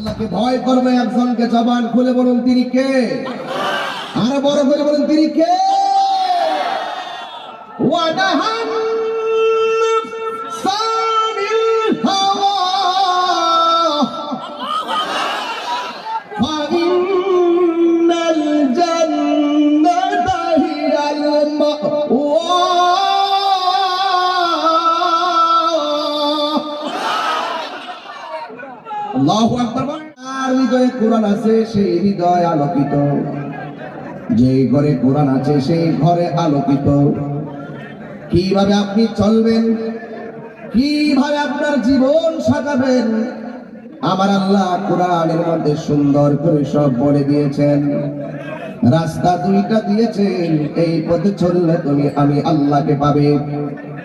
আল্লাহকে ভয় করবে, একজনকে জবান খুলে বলুন, তিনি কে? আরও বড় করে বলুন, তিনি কে? ওয়ানাহান কোরআন আছে, সেই হৃদয় আলোকিত। যে ঘরে কোরআন আছে, সেই ঘরে আলোকিত। কীভাবে আপনি চলবেন? কীভাবে আপনার জীবন সাজাবেন? আমার আল্লাহ কোরআনের মধ্যে সুন্দর করে সব বলে দিয়েছেন। রাস্তা দুইটা দিয়েছেন, এই পথে চললে তুমি আমি আল্লাহকে পাবে।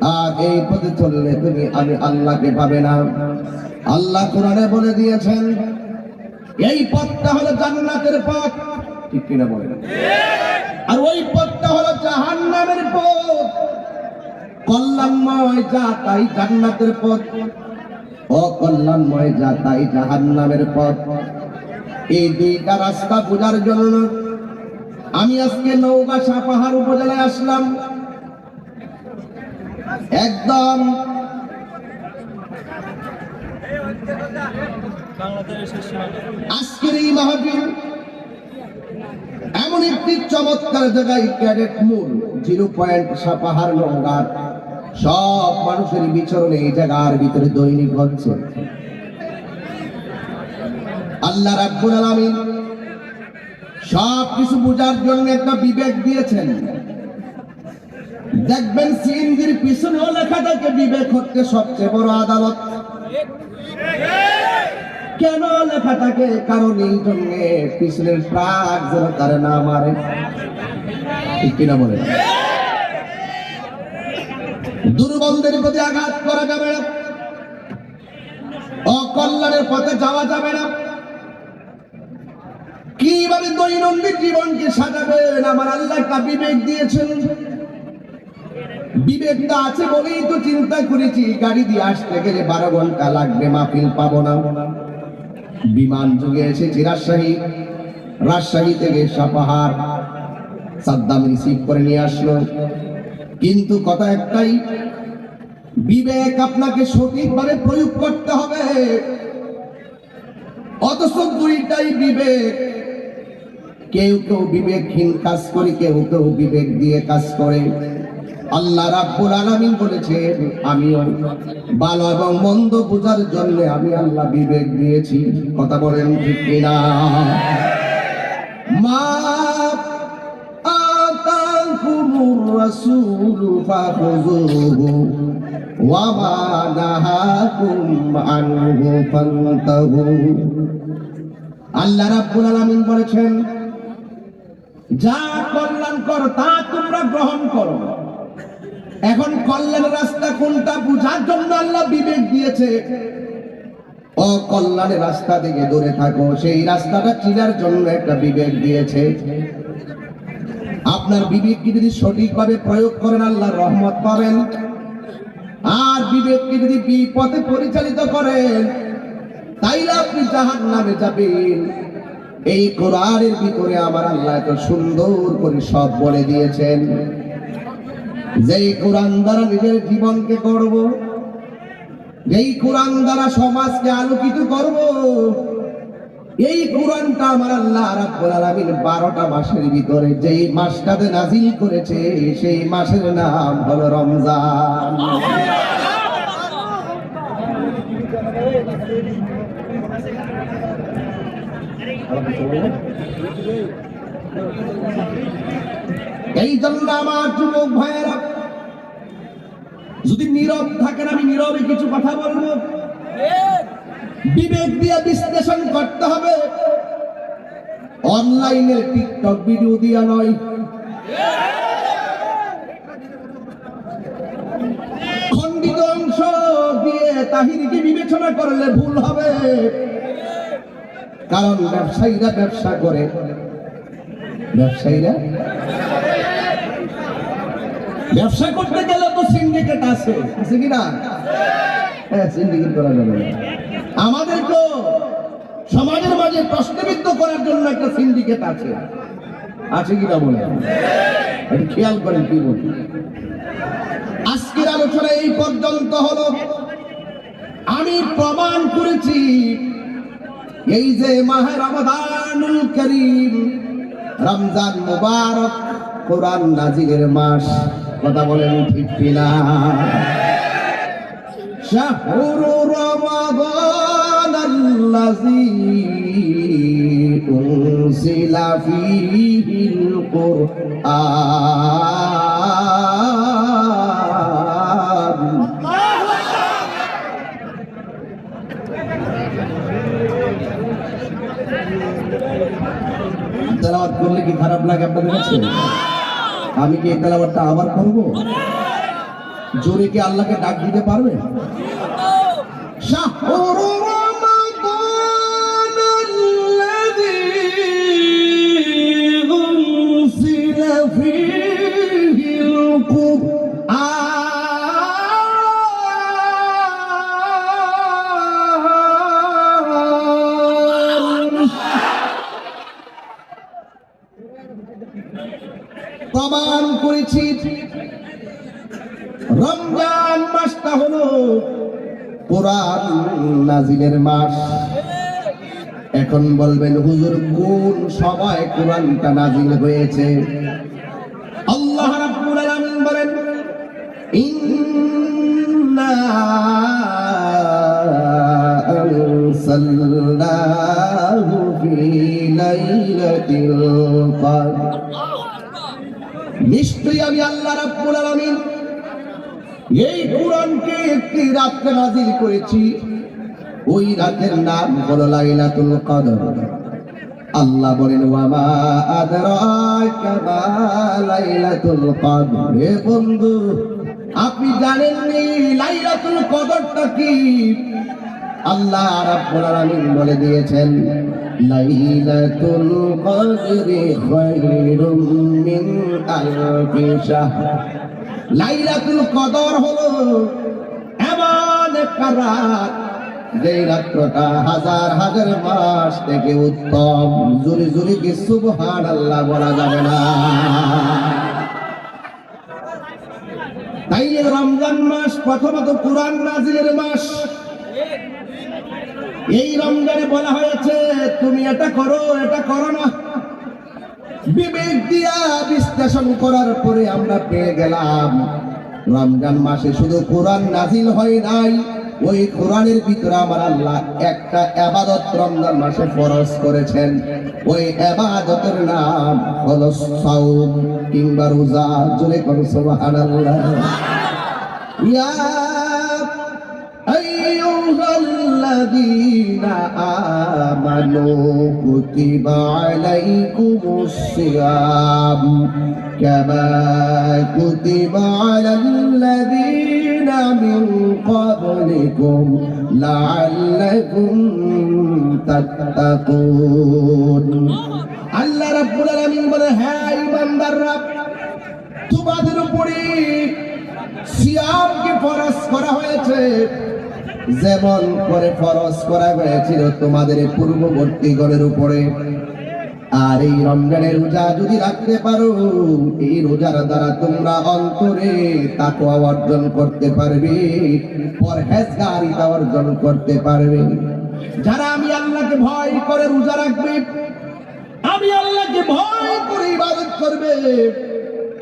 আর এই পথে চললে তুমি আমি আল্লাহকে পাবে না। আল্লাহ কোরআনে বলে দিয়েছেন এই পথটা হলো জান্নাতের পথ। ঠিক কিনা বলেন? আর ওই পথটা হলো জাহান্নামের পথ। কল্যাণময় যা তাই জান্নাতের পথ। অকল্যাণময় যা তাই জাহান্নামের পথ। এই দুইটা রাস্তা বোঝার জন্য আমি আজকে নৌকা পাহাড় উপজেলায় আসলাম। একদম আজকের এই মাহফিল এমন একটি চমৎকার জায়গায় ক্যাডেট মূল, জিরো পয়েন্ট পাহাড় নৌকার সব মানুষের বিচরণে এই জায়গার ভিতরে দৈনিক হচ্ছে। আল্লাহ রাব্বুল আলামিন সব কিছু বোঝার জন্য একটা বিবেক দিয়েছেন। দেখবেন সিএনজির পিছনেও লেখা থাকে, বিবেক হচ্ছে সবচেয়ে বড় আদালত। কেন লেখা কারণ এই পিছনের ট্রাক যেন তারে না মারে? কিনা বলে? দুর্বলদের প্রতি আঘাত করা যাবে না। অকল্যাণের পথে যাওয়া যাবে না। কীভাবে দৈনন্দিন জীবনকে সাজাবেন আমার আল্লাহ একটা বিবেক দিয়েছেন। বিবেকটা আছে বলেই তো চিন্তা করেছি। গাড়ি দিয়ে আসতে গেলে বারো ঘণ্টা লাগবে, মাহফিল পাবো না। বিমান যুগে এসেছি রাজশাহী রাজশাহী থেকে সাপাহার সাদ্দাম রিসিভ করে নিয়ে আসলো। কিন্তু কথা একটাই, বিবেক আপনাকে সঠিকভাবে প্রয়োগ করতে হবে। অথচ দুইটাই বিবেক। কেউ কেউ বিবেকহীন কাজ করে, কেউ কেউ বিবেক দিয়ে কাজ করে। আল্লাহ রাব্বুল আলামিন বলেছেন, আমি ভালো এবং মন্দ বোঝার জন্য আমি আল্লাহ বিবেক দিয়েছি। কথা বলেন ঠিক কিনা? মা আতাকুমুর রাসূলু বলেছেন, যা কল্যাণ কর তা তোমরা গ্রহণ করো। এখন কল্যাণ রাস্তা কোনটা বুঝার জন্য আল্লাহ বিবেক দিয়েছে? অকল্যাণের রাস্তা থেকে দূরে থাকো, সেই রাস্তাটা চিনার জন্য একটা বিবেক দিয়েছে। আপনার বিবেককে যদি সঠিকভাবে প্রয়োগ করেন আল্লাহ রহমত পাবেন। আর বিবেককে যদি বিপথে পরিচালিত করেন, তাইলে আপনি জাহান নামে যাবেন। এই কোরআনের ভিতরে আমার আল্লাহ এত সুন্দর করে সব বলে দিয়েছেন। যেই কোরআন দ্বারা নিজের জীবনকে করব যেই কোরআন দ্বারা সমাজকে আলোকিত করব, এই কোরআনটা আমার আল্লাহ রাব্বুল আলামিন 12টা মাসের ভিতরে যেই মাসটাতে নাজিল করেছে, সেই মাসের নাম হলো রমজান। এই জন্য আমার যুবক ভাইয়েরা, যদি নীরব থাকেন, আমি নীরবে কিছু কথা বলব। বিবেক দিয়ে বিশ্লেষণ করতে হবে। অনলাইনে টিকটক ভিডিও দিয়া নয়। খণ্ডিত অংশ দিয়ে তাহিরিকে বিবেচনা করলে ভুল হবে। কারণ ব্যবসায়ীরা ব্যবসা করে। ব্যবসায়ীরা? ব্যবসা করতে গেলে তো সিন্ডিকেট আছে। আছে কি না? হ্যাঁ সিন্ডিকেট করা যাবে না। আমাদের তো সমাজের মাঝে প্রশ্নবিদ্ধ করার জন্য একটা সিন্ডিকেট আছে। আছে কিনা বলে? একটু খেয়াল করেন কি বলি। আজকের আলোচনা এই পর্যন্ত হলো। আমি প্রমাণ করেছি, এই যে মাহের রমাদানুল করিম রমজান মুবারক কোরআন নাজিলের মাস। কথা বলেন ঠিক কিনা? শাহরু রমাদান আল্লাযী ফীহিল কুরআন। আপনাকে আপনাদের কাছে? আমি কি এই তেলাবারটা আবার করব? জোরে কি আল্লাহকে ডাক দিতে পারবে? শাহ প্রমাণ করেছি। রমজান মাসটা হলো নাজিলের মাস। এখন বলবেন, হুজুর, কোন সময় কোরআনটা নাজিল হয়েছে? আল্লাহ বলেন, ইন্না নিশ্চয়ই আমি আল্লাহ রাব্বুল আলামিন এই কোরআনকে একটি রাত্রে নাজিল করেছি। ওই রাতের নাম হলো লাইলাতুল কদর। আল্লাহ বলেন, ওয়ামা আদরাকা মা লাইলাতুল কদর? হে বন্ধু, আপনি জানেন জানেননি, লাইলাতুল কদরটা কি? আল্লাহ রাব্বুল আলামিন বলে দিয়েছেন, লাইলাতুল কদরি খায়রুম মিন আলফি শাহর। লাইলাতুল কদর হলো এমন একটা রাত যে রাত্রটা হাজার হাজার মাস থেকে উত্তম। জুরি জুরি কি সুবহান আল্লাহ বলা যাবে না? তাই রমজান মাস প্রথমত কোরআন নাজিলের মাস। এই রমজানে বলা হয়েছে, তুমি এটা করো এটা করো না। বিবেক দিয়া বিশ্লেষণ করার পরে আমরা পেয়ে গেলাম। রমজান মাসে শুধু কোরআন নাজিল হয় নাই, ওই কোরআনের ভিতরে আমার আল্লাহ একটা আবাদত রমজান মাসে ফরজ করেছেন। ওই আবাদতের নাম হলো সাউম কিংবা রোজা। জোরে করো সুবহানাল্লাহ। ইয়া أيها الذين آمنوا كتب عليكم الصيام كما كتب على الذين من قبلكم لعلكم تتقون আল্লাহ রাব্বুল আলামিন বলে হ্যাঁ ইমানদাররা তোমাদের উপরে সিয়ামকে ফরজ করা হয়েছে যেমন করে ফরজ করা হয়েছিল তোমাদের পূর্ববর্তী গণের উপরে। আর এই রমজানের রোজা যদি রাখতে পারো, এই রোজার দ্বারা তোমরা অন্তরে তাকওয়া অর্জন করতে পারবে পরহেজগারিতা অর্জন করতে পারবে। যারা আমি আল্লাহকে ভয় করে রোজা রাখবে, আমি আল্লাহকে ভয় করে ইবাদত করবে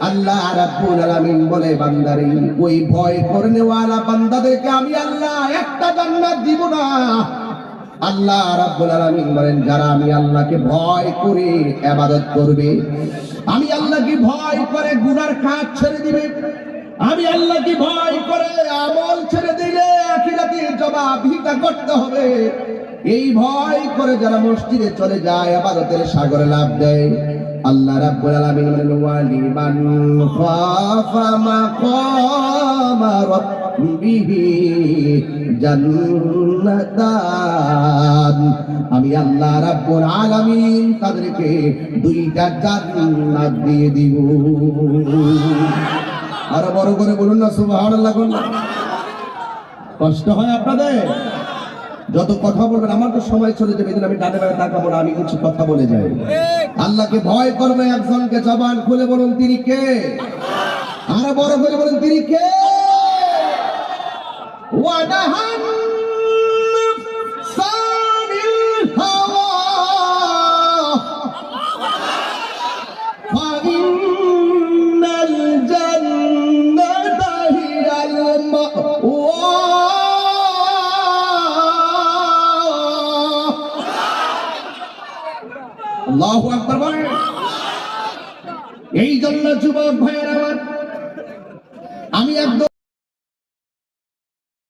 আল্লাহ রাব্বুল আলামিন বলে, বান্দারে, ওই ভয় করনে ওয়ালা বান্দাদেরকে আমি আল্লাহ একটা জান্নাত দিব না। আল্লাহ রাব্বুল আলামিন বলেন, যারা আমি আল্লাহকে ভয় করে ইবাদত করবে, আমি আল্লাহকে ভয় করে গুনার কাজ ছেড়ে দিবে, আমি আল্লাহকে ভয় করে আমল ছেড়ে দিলে আখিরাতে জবাবদিহিতা করতে হবে। এই ভয় করে যারা মসজিদে চলে যায়, আবাদতের সাগরে লাভ দেয় আল্লাহ রাব্বুল আলামিন বলেন ওয়ালিমান খাফা মাকামা রাব্বিহি জান্নাতান. আমি আল্লাহ রাব্বুল আলামিন তাদেরকে দুইটা জান্নাত দিয়ে দিব। আরও বড় করে বলুন না, সুবহানাল্লাহ কষ্ট হয় আপনাদের? যত কথা বলবেন, আমার তো সময় চলে যাবে আমি ডানে বেড়ে তাকাবো না, আমি কিছু কথা বলে যাই। আল্লাহকে ভয় করবে একজনকে জবান খুলে বলুন, তিনি কে? আরও বড় করে বলুন, তিনি কে? ওয়াদাহান আল্লাহু আকবর বলেন। এই জন্য যুবক একদম